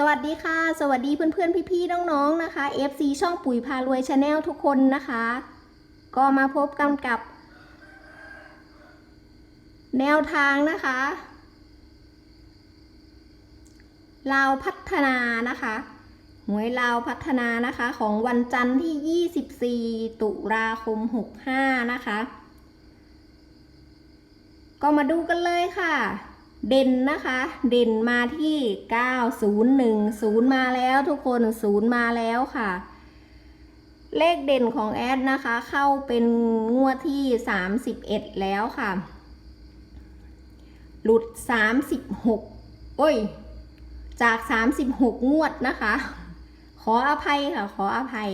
สวัสดีค่ะ สวัสดีเพื่อนๆ พี่ๆ น้องๆ นะคะ FC ช่องปุ๋ยพารวยชาแนลทุกคนนะคะ ก็มาพบกันกับ แนวทางนะคะลาวพัฒนานะคะหวยลาวพัฒนานะคะของวันจันทร์ที่ 24 ตุลาคม 65 นะคะ ก็มาดูกันเลยค่ะ เด่นนะคะ เด่นมาที่ 901 0 มาแล้วทุกคน 0 มาแล้วค่ะ เลขเด่นของแอดนะคะ เข้าเป็นงวดที่ 31 แล้วค่ะ หลุด 36 โอ้ย จาก 36 งวดนะคะ ขออภัยค่ะ ขออภัย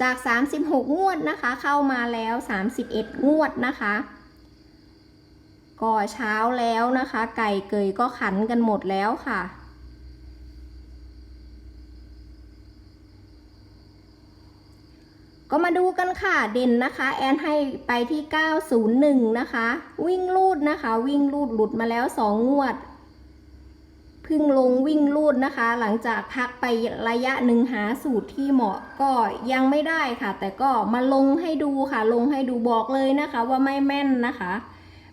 จาก 36 งวดนะคะ เข้ามาแล้ว 31 งวดนะคะ ก็เช้าแล้วนะคะ ไก่เกยก็ขันกันหมดแล้วค่ะก็มาดูกันค่ะเด่นนะคะแอนให้ไปที่ 901 นะคะ วิ่งลูดนะคะ วิ่งลูดหลุดมาแล้ว 2 งวด พึ่งลงวิ่งลูดนะคะ หลังจากพักไประยะหนึ่งหาสูตรที่เหมาะก็ยังไม่ได้ค่ะ แต่ก็มาลงให้ดูค่ะ ลงให้ดูบอกเลยนะคะว่าไม่แม่นนะคะ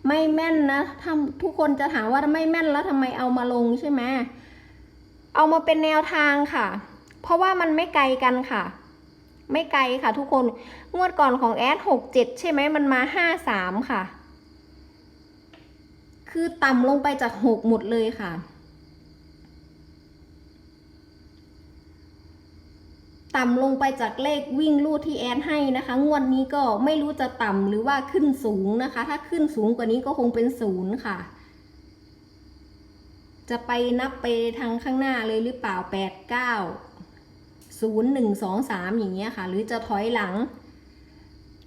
ไม่แม่นนะทำทุกคนจะถามว่าไม่แม่นแล้วทำไมเอามาลงใช่ไหมเอามาเป็นแนวทางค่ะ เพราะว่ามันไม่ไกลกันค่ะ ไม่ไกลค่ะ ทุกคนงวดก่อนของแอดหกเจ็ดใช่ไหมมันมาห้าสามค่ะ คือต่ำลงไปจากหกหมดเลยค่ะ ต่ำลงไปจากเลขวิ่งลูดที่แอนให้นะคะ งวดนี้ก็ไม่รู้จะต่ำหรือว่าขึ้นสูงนะคะ ถ้าขึ้นสูงกว่านี้ก็คงเป็นศูนย์ค่ะ จะไปนับไปทางข้างหน้าเลยหรือเปล่าแปดเก้าศูนย์หนึ่งสองสามอย่างเงี้ยค่ะ หรือจะถอยหลัง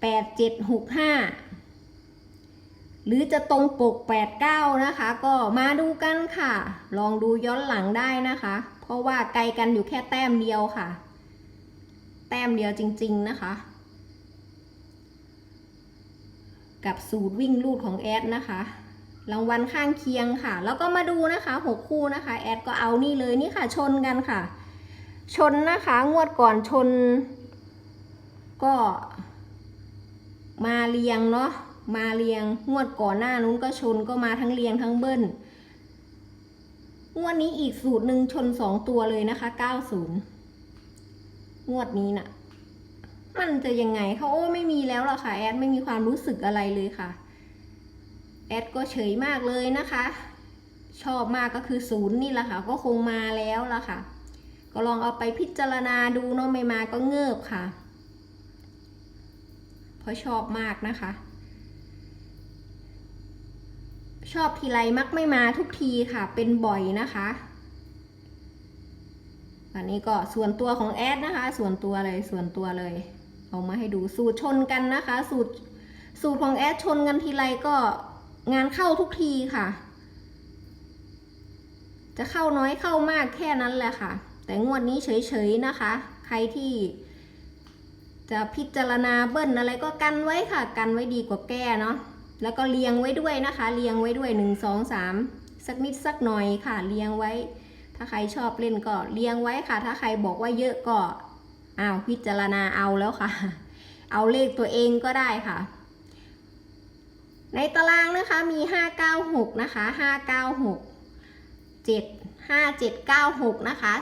แปดเจ็ดหกห้าหรือจะตรงปกแปดเก้านะคะ ก็มาดูกันค่ะ ลองดูย้อนหลังได้นะคะ เพราะว่าไกลกันอยู่แค่แต้มเดียวค่ะ แต้มเดียวจริง ๆ นะคะ กับสูตรวิ่งลูดของแอดนะคะ รางวัลข้างเคียงค่ะ แล้วก็มาดูนะคะหกคู่นะคะ แอดก็เอานี่เลยนี่ค่ะ ชนกันค่ะ ชนนะคะ งวดก่อนชน ก็มาเรียงเนาะมาเรียงงวดก่อนหน้านู้นก็ชนก็มาทั้งเรียงทั้งเบิ้ลงวดนี้อีกสูตรหนึ่งชนสองตัวเลยนะคะเก้าศูนย์ งวดนี้น่ะ มันจะยังไงเขาโอ้ไม่มีแล้วหรอกค่ะ แอดไม่มีความรู้สึกอะไรเลยค่ะ แอดก็เฉยมากเลยนะคะ ชอบมากก็คือศูนย์นี่แหละค่ะ ก็คงมาแล้วล่ะค่ะ ก็ลองเอาไปพิจารณาดูเนาะไม่มาก็เงิบค่ะ เพราะชอบมากนะคะ ชอบทีไรมักไม่มาทุกทีค่ะ เป็นบ่อยนะคะ อันนี้ก็ส่วนตัวของแอดนะคะ ส่วนตัวเลยส่วนตัวเลย เอามาให้ดูสูตรชนกันนะคะ สูตรสูตรของแอดชนกันทีไรก็งานเข้าทุกทีค่ะ จะเข้าน้อยเข้ามากแค่นั้นแหละค่ะ แต่งวดนี้เฉยๆนะคะ ใครที่จะพิจารณาเบิ้ลอะไรก็กันไว้ค่ะ กันไว้ดีกว่าแก้เนาะแล้วก็เรียงไว้ด้วยนะคะ เรียงไว้ด้วยหนึ่งสองสามสักนิดสักหน่อยค่ะ เรียงไว้ ถ้าใครชอบเล่นก็เรียงไว้ค่ะ ถ้าใครบอกว่าเยอะก็อ้าวพิจารณาเอาแล้วค่ะ เอาเลขตัวเองก็ได้ค่ะ ในตารางนะคะมี 596 นะคะ 596 7 5796 นะคะ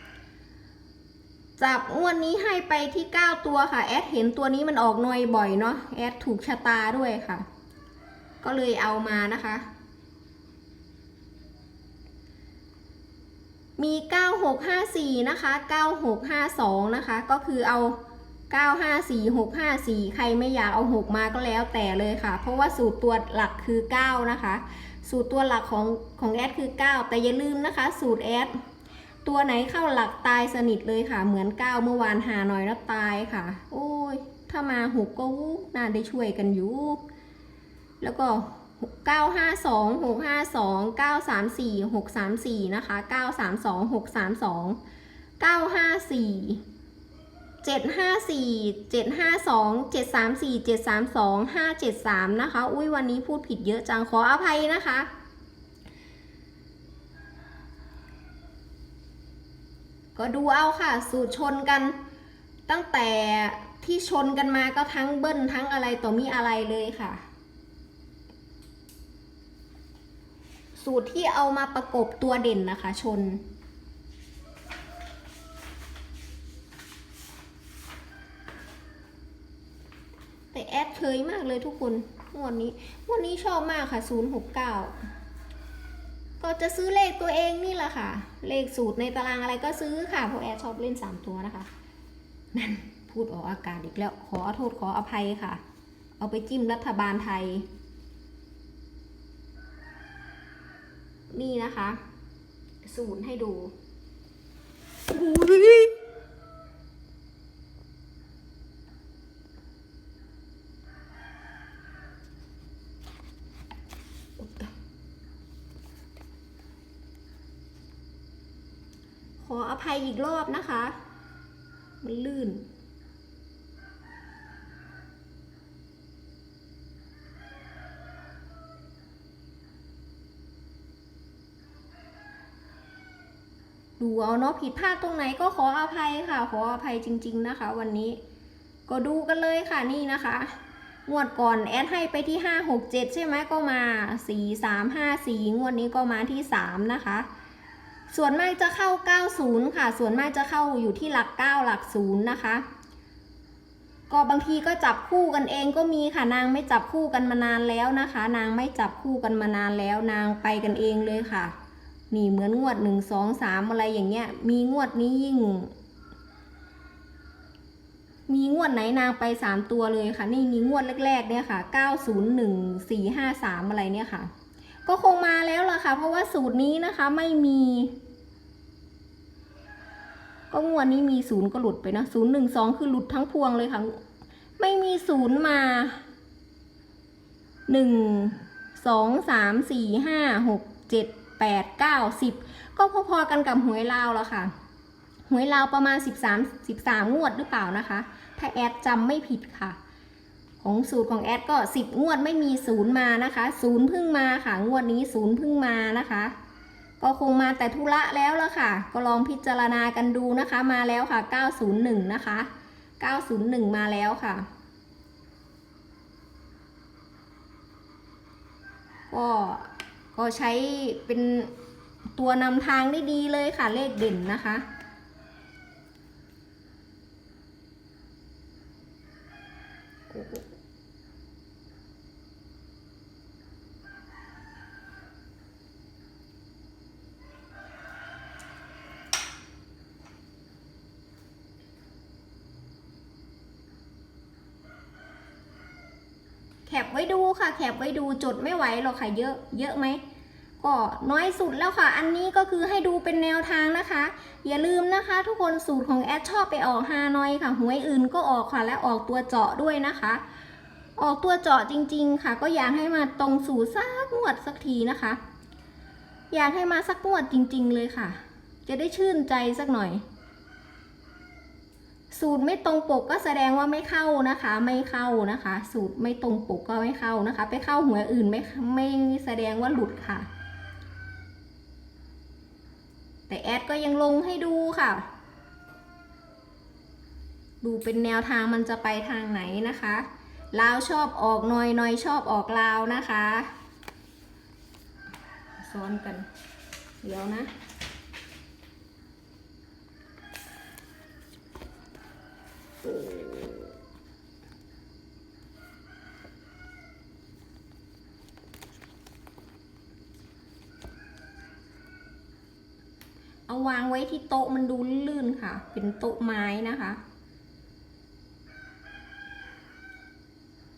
432จับงวดนี้ให้ไปที่ 9 ตัวค่ะ แอดเห็นตัวนี้มันออกหน่อยบ่อยเนาะแอดถูกชะตาด้วยค่ะ ก็เลยเอามานะคะ มี 9654 นะคะ 9652 นะคะ ก็คือเอา 954 654 ใครไม่อยากเอา 6 มาก็แล้วแต่เลยค่ะ เพราะว่าสูตรตัวหลักคือ 9 นะคะ สูตรตัวหลักของของแอดคือ 9 แต่อย่าลืมนะคะ สูตรแอดตัวไหนเข้าหลักตายสนิทเลยค่ะ เหมือน 9 เมื่อวานหาหน่อยแล้วตายค่ะ โอ้ย ถ้ามาหกก็วู้น่าได้ช่วยกันอยู่ แล้วก็ 952 652 934 634 นะคะ 932 632 954 754 752 734 732 573 นะคะ อุ้ยวันนี้พูดผิดเยอะจัง ขออภัยนะคะ ก็ดูเอาค่ะ สูตรชนกัน ตั้งแต่ที่ชนกันมาก็ทั้งเบิ้ลทั้งอะไรต่อมีอะไรเลยค่ะ สูตรที่เอามาประกบตัวเด่นนะคะ ชน แต่แอดเคยมากเลยทุกคนงวดนี้งวดนี้ชอบมากค่ะ 069 ก็จะซื้อเลขตัวเองนี่แหละค่ะ เลขสูตรในตารางอะไรก็ซื้อค่ะ เพราะแอดชอบเล่น 3 ตัวนะคะ นั่น พูดออกอากาศอีกแล้ว ขอโทษขออภัยค่ะ เอาไปจิ้มรัฐบาลไทย นี่นะคะสูตรให้ดูอุ้ยขออภัยอีกรอบนะคะ มันลื่น ดูเอาเนาะผิดพลาดตรงไหนก็ขออภัยค่ะ ขออภัยจริง ๆนะคะ วันนี้ ก็ดูกันเลยค่ะนี่นะคะงวดก่อนแอดให้ไปที่5 6 7ใช่ไหมก็มา4 3 5 4งวดนี้ก็มาที่3นะคะ ส่วนมากจะเข้า90ค่ะ ส่วนมากจะเข้าอยู่ที่หลัก9หลัก0นะคะก็บางทีก็จับคู่กันเองก็มีค่ะนางไม่จับคู่กันมานานแล้วนะคะ นางไม่จับคู่กันมานานแล้ว นางไปกันเองเลยค่ะ นี่เหมือนงวดหนึ่งสองสามอะไรอย่างเงี้ย มีงวดนี้ยิ่ง มีงวดไหนนางไปสามตัวเลยค่ะ นี่มีงวดแรกๆเนี่ยค่ะเก้าศูนย์หนึ่งสี่ห้าสามอะไรเนี่ยค่ะ ก็คงมาแล้วล่ะค่ะ เพราะว่าสูตรนี้นะคะไม่มี ก็งวดนี้มีศูนย์ก็หลุดไปนะศูนย์หนึ่งสองคือหลุดทั้งพวงเลยค่ะ ไม่มีศูนย์มาหนึ่งสองสามสี่ห้าหกเจ็ด แปดเก้าสิบก็พอๆกันกับหวยลาวแล้วค่ะ หวยลาวประมาณ 13 13 งวดหรือเปล่านะคะ ถ้าแอดจำไม่ผิดค่ะ ของสูตรของแอดก็ 10 งวดไม่มีศูนย์มานะคะศูนย์พิ่งมาค่ะ งวดนี้ศูนย์พิ่งมานะคะ ก็คงมาแต่ธุระแล้วละค่ะ ก็ลองพิจารณากันดูนะคะ มาแล้วค่ะ 901 นะคะ 901 มาแล้วค่ะก็ ก็ใช้เป็นตัวนำทางได้ดีเลยค่ะเลขเด่นนะคะ ปไว้ดูค่ะ แคปไว้ดูจดไม่ไหวหรอกค่ะเยอะเยอะไหมก็น้อยสุดแล้วค่ะ อันนี้ก็คือให้ดูเป็นแนวทางนะคะ อย่าลืมนะคะ ทุกคนสูตรของแอดชอบไปออกฮานอยค่ะหวยอื่นก็ออกค่ะ และออกตัวเจาะด้วยนะคะ ออกตัวเจาะจริง ๆ ค่ะ ก็อยากให้มาตรงสู่สักงวดสักทีนะคะ อยากให้มาสักงวดจริง ๆ เลยค่ะ จะได้ชื่นใจสักหน่อย สูตรไม่ตรงปกก็แสดงว่าไม่เข้านะคะ ไม่เข้านะคะ สูตรไม่ตรงปกก็ไม่เข้านะคะ ไปเข้าหัวอื่นไม่ไม่แสดงว่าหลุดค่ะ แต่แอดก็ยังลงให้ดูค่ะ ดูเป็นแนวทางมันจะไปทางไหนนะคะลาวชอบออกหน่อยหน่อยชอบออกลาวนะคะ ซ้อนกัน เดี๋ยวนะ เอาวางไว้ที่โต๊ะมันดูลื่นค่ะ เป็นโต๊ะไม้นะคะ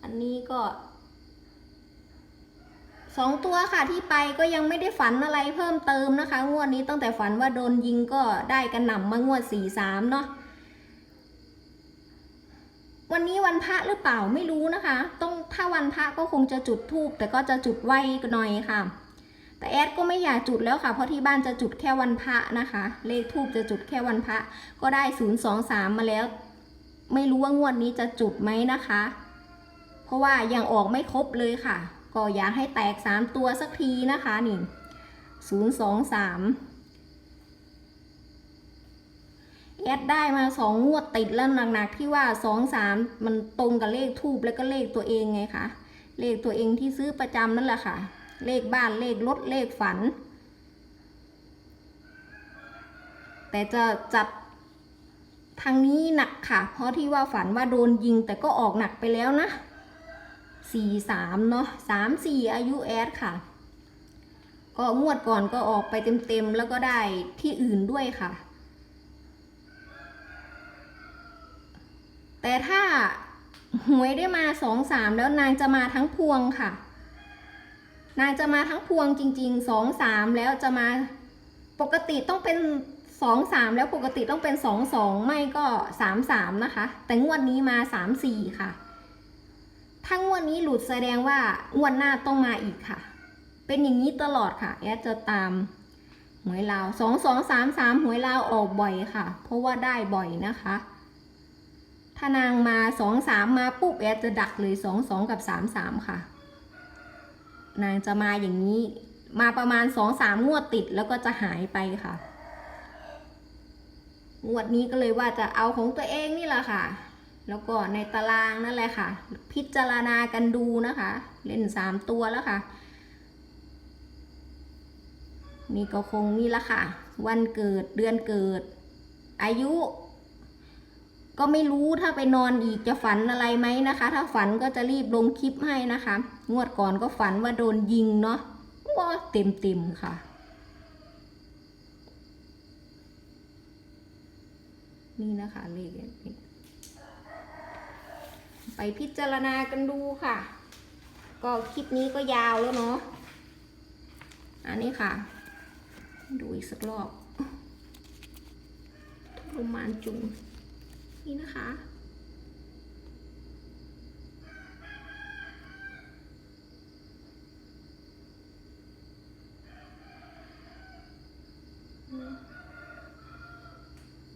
อันนี้ก็สองตัวค่ะที่ไปก็ยังไม่ได้ฝันอะไรเพิ่มเติมนะคะ งวดนี้ตั้งแต่ฝันว่าโดนยิงก็ได้กันหน่ำมางวดสี่สามเนาะ วันนี้วันพระหรือเปล่าไม่รู้นะคะ ต้องถ้าวันพระก็คงจะจุดธูปแต่ก็จะจุดไว้หน่อยค่ะ แต่แอดก็ไม่อยากจุดแล้วค่ะ เพราะที่บ้านจะจุดแค่วันพระนะคะ เลขทูบจะจุดแค่วันพระก็ได้ศูนย์สองสามมาแล้ว ไม่รู้ว่างวดนี้จะจุดไหมนะคะ เพราะว่ายังออกไม่ครบเลยค่ะ ก็อยากให้แตกสามตัวสักทีนะคะนี่ศูนย์สองสาม แอดได้มาสองงวดติดแล้วหนักๆที่ว่าสองสามมันตรงกับเลขทูบแล้วก็เลขตัวเองไงคะเลขตัวเองที่ซื้อประจำนั่นแหละค่ะ เลขบ้านเลขรถเลขฝัน แต่จะจับทางนี้หนักค่ะ เพราะที่ว่าฝันว่าโดนยิงแต่ก็ออกหนักไปแล้วนะสี่สามเนาะสามสี่อายุแอดค่ะ ก็งวดก่อนก็ออกไปเต็มๆแล้วก็ได้ที่อื่นด้วยค่ะ แต่ถ้าหวยได้มาสองสามแล้วนางจะมาทั้งพวงค่ะ นางจะมาทั้งพวงจริงๆสองสามแล้วจะมาปกติต้องเป็นสองสามแล้วปกติต้องเป็นสองสองไม่ก็สามสามนะคะ แต่งวดนี้มาสามสี่ค่ะ ถ้างวดนี้หลุดแสดงว่างวดหน้าต้องมาอีกค่ะ เป็นอย่างนี้ตลอดค่ะ แอดจะตามหวยลาวสองสองสามสามหวยลาวออกบ่อยค่ะ เพราะว่าได้บ่อยนะคะ ถ้านางมาสองสามมาปุ๊บแอดจะดักเลยสองสองกับสามสามค่ะ นางจะมาอย่างนี้ มาประมาณสองสามงวดติดแล้วก็จะหายไปค่ะ งวดนี้ก็เลยว่าจะเอาของตัวเองนี่แหละค่ะ แล้วก็ในตารางนั่นแหละค่ะ พิจารณากันดูนะคะ เล่นสามตัวแล้วค่ะนี่ก็คงนี่ละค่ะ วันเกิดเดือนเกิด อายุ ก็ไม่รู้ถ้าไปนอนอีกจะฝันอะไรไหมนะคะ ถ้าฝันก็จะรีบลงคลิปให้นะคะ งวดก่อนก็ฝันว่าโดนยิงเนาะว้าเต็มเต็มค่ะ นี่นะคะเลขไปพิจารณากันดูค่ะ ก็คลิปนี้ก็ยาวแล้วเนาะอันนี้ค่ะ ดูอีกสักรอบทรมานจุง นี่นะคะ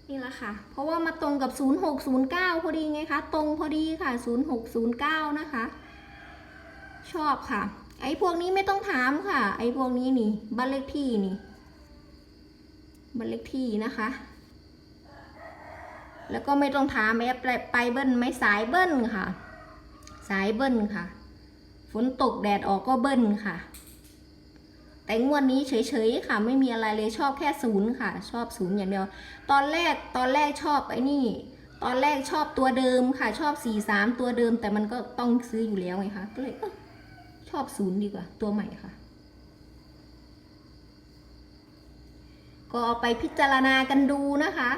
นี่แหละค่ะ เพราะว่ามาตรงกับ 0609 พอดีไงคะ ตรงพอดีค่ะ 0609 นะคะ ชอบค่ะ ไอ้พวกนี้ไม่ต้องถามค่ะ ไอ้พวกนี้นี่ บ้านเลขที่นี่ บ้านเลขที่นะคะ แล้วก็ไม่ต้องถามแอปไปเบิ้ลไม่สายเบิ้ลค่ะ สายเบิ้ลค่ะ ฝนตกแดดออกก็เบิ้ลค่ะ แต่งวดนี้เฉยๆค่ะ ไม่มีอะไรเลยชอบแค่ศูนย์ค่ะ ชอบศูนย์อย่างเดียว ตอนแรกตอนแรกชอบไอ้นี่ ตอนแรกชอบตัวเดิมค่ะ ชอบสี่สามตัวเดิม แต่มันก็ต้องซื้ออยู่แล้วไงคะก็เลยอชอบศูนย์ดีกว่า ตัวใหม่ค่ะก็เอาไปพิจารณากันดูนะคะ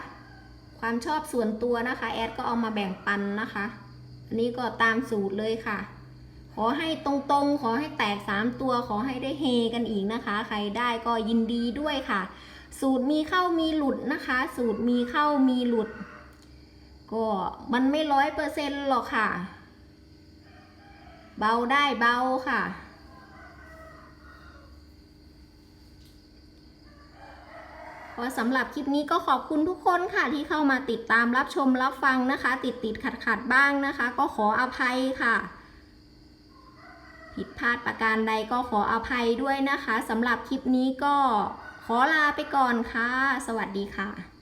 ความชอบส่วนตัวนะคะ แอดก็เอามาแบ่งปันนะคะ อันนี้ก็ตามสูตรเลยค่ะ ขอให้ตรงๆ ขอให้แตก 3 ตัว ขอให้ได้เฮกันอีกนะคะ ใครได้ก็ยินดีด้วยค่ะ สูตรมีเข้ามีหลุดนะคะ สูตรมีเข้ามีหลุด ก็มันไม่ร้อยเปอร์เซ็นต์หรอกค่ะ เบาได้เบาค่ะ สำหรับคลิปนี้ก็ขอบคุณทุกคนค่ะที่เข้ามาติดตามรับชมรับฟังนะคะ ติดติดขัดขัดบ้างนะคะ ก็ขออภัยค่ะ ผิดพลาดประการใดก็ขออภัยด้วยนะคะสำหรับคลิปนี้ก็ขอลาไปก่อนค่ะ สวัสดีค่ะ